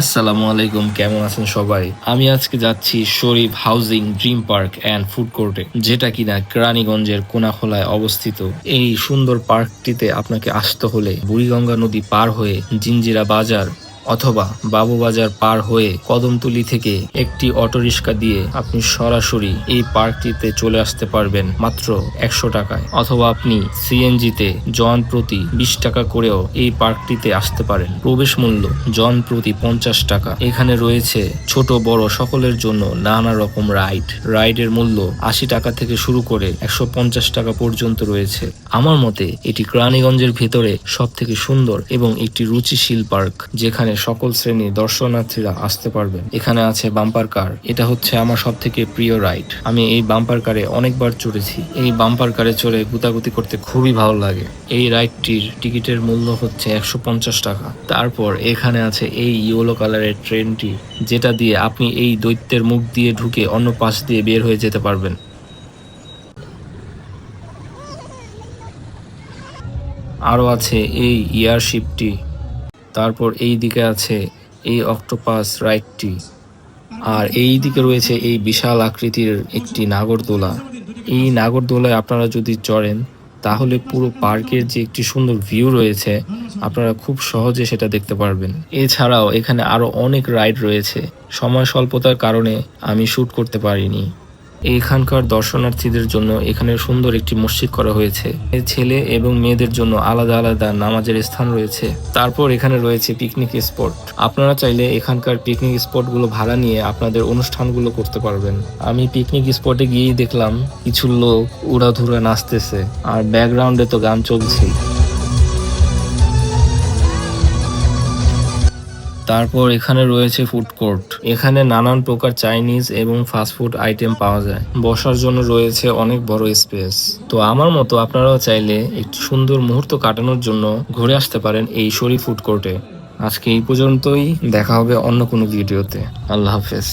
আসসালামু আলাইকুম, কেমন আছেন সবাই? আমি আজকে যাচ্ছি Sharif housing dream park and food কোর্টে, যেটা কিনা কেরানীগঞ্জের কোনাখোলায় অবস্থিত। এই সুন্দর পার্কটিতে আপনাকে আসতে হলে বুড়িগঙ্গা নদী পার হয়ে জিঞ্জিরা বাজার অথবা বাবুবাজার পার হয়ে কদমতলি থেকে একটি অটোরিকশা দিয়ে আপনি সরাসরি এই পার্কটিতে চলে আসতে পারবেন মাত্র একশো টাকায়। অথবা আপনি সিএনজিতে জন প্রতি বিশ টাকা করেও এই পার্কটিতে আসতে পারেন। প্রবেশ মূল্য জন প্রতি পঞ্চাশ টাকা। এখানে রয়েছে ছোট, বড় সকলের জন্য নানা রকম রাইড। রাইডের মূল্য আশি টাকা থেকে শুরু করে একশো পঞ্চাশ টাকা পর্যন্ত রয়েছে। আমার মতে এটি কেরানীগঞ্জের ভেতরে সব থেকে সুন্দর এবং একটি রুচিশীল পার্ক, যেখানে সকল শ্রেণির দর্শনার্থীরা আসতে পারবেন। এখানে আছে বাম্পার কার। এটা হচ্ছে আমার সব থেকে প্রিয় রাইড। আমি এই বাম্পার কারে অনেকবার চড়েছি। এই বাম্পার কারে চড়ে গুতাগুতি করতে খুবই ভালো লাগে। এই রাইডটির টিকিটের মূল্য হচ্ছে একশো পঞ্চাশ টাকা। তারপর এখানে আছে এই ইয়েলো কালারের ট্রেনটি, যেটা দিয়ে আপনি এই দৈত্যের মুখ দিয়ে ঢুকে অন্য পাশ দিয়ে বের হয়ে যেতে পারবেন। আরও আছে এই এয়ারশিপটি। তারপর এই দিকে আছে এই অক্টোপাস রাইডটি আর এই দিকে রয়েছে এই বিশাল আকৃতির একটি নাগরদোলা। এই নাগরদোলায় আপনারা যদি চড়েন, তাহলে পুরো পার্কের যে একটি সুন্দর ভিউ রয়েছে, আপনারা খুব সহজে সেটা দেখতে পারবেন। এছাড়াও এখানে আরও অনেক রাইড রয়েছে। সময় স্বল্পতার কারণে আমি শ্যুট করতে পারিনি। এখানকার দর্শনার্থীদের জন্য এখানে সুন্দর একটি মসজিদ করা হয়েছে। ছেলে এবং মেয়েদের জন্য আলাদা আলাদা নামাজের স্থান রয়েছে। তারপর এখানে রয়েছে পিকনিক স্পট আপনারা চাইলে এখানকার পিকনিক স্পটগুলো ভাড়া নিয়ে আপনাদের অনুষ্ঠানগুলো করতে পারবেন। আমি পিকনিক স্পটে গিয়েই দেখলাম, কিছু লোক উড়াধুরা নাচতেছে। আর ব্যাকগ্রাউন্ডে তো গান চলছেই। তারপর এখানে রয়েছে ফুড কোর্ট এখানে নানান প্রকার চাইনিজ এবং ফাস্টফুড আইটেম পাওয়া যায়। বসার জন্য রয়েছে অনেক বড় স্পেস তো আমার মতো আপনারাও চাইলে একটি সুন্দর মুহূর্ত কাটানোর জন্য ঘুরে আসতে পারেন এই শরীফ ফুড কোর্টে আজকে এই পর্যন্তই। দেখা হবে অন্য কোনো ভিডিওতে আল্লাহ হাফেজ।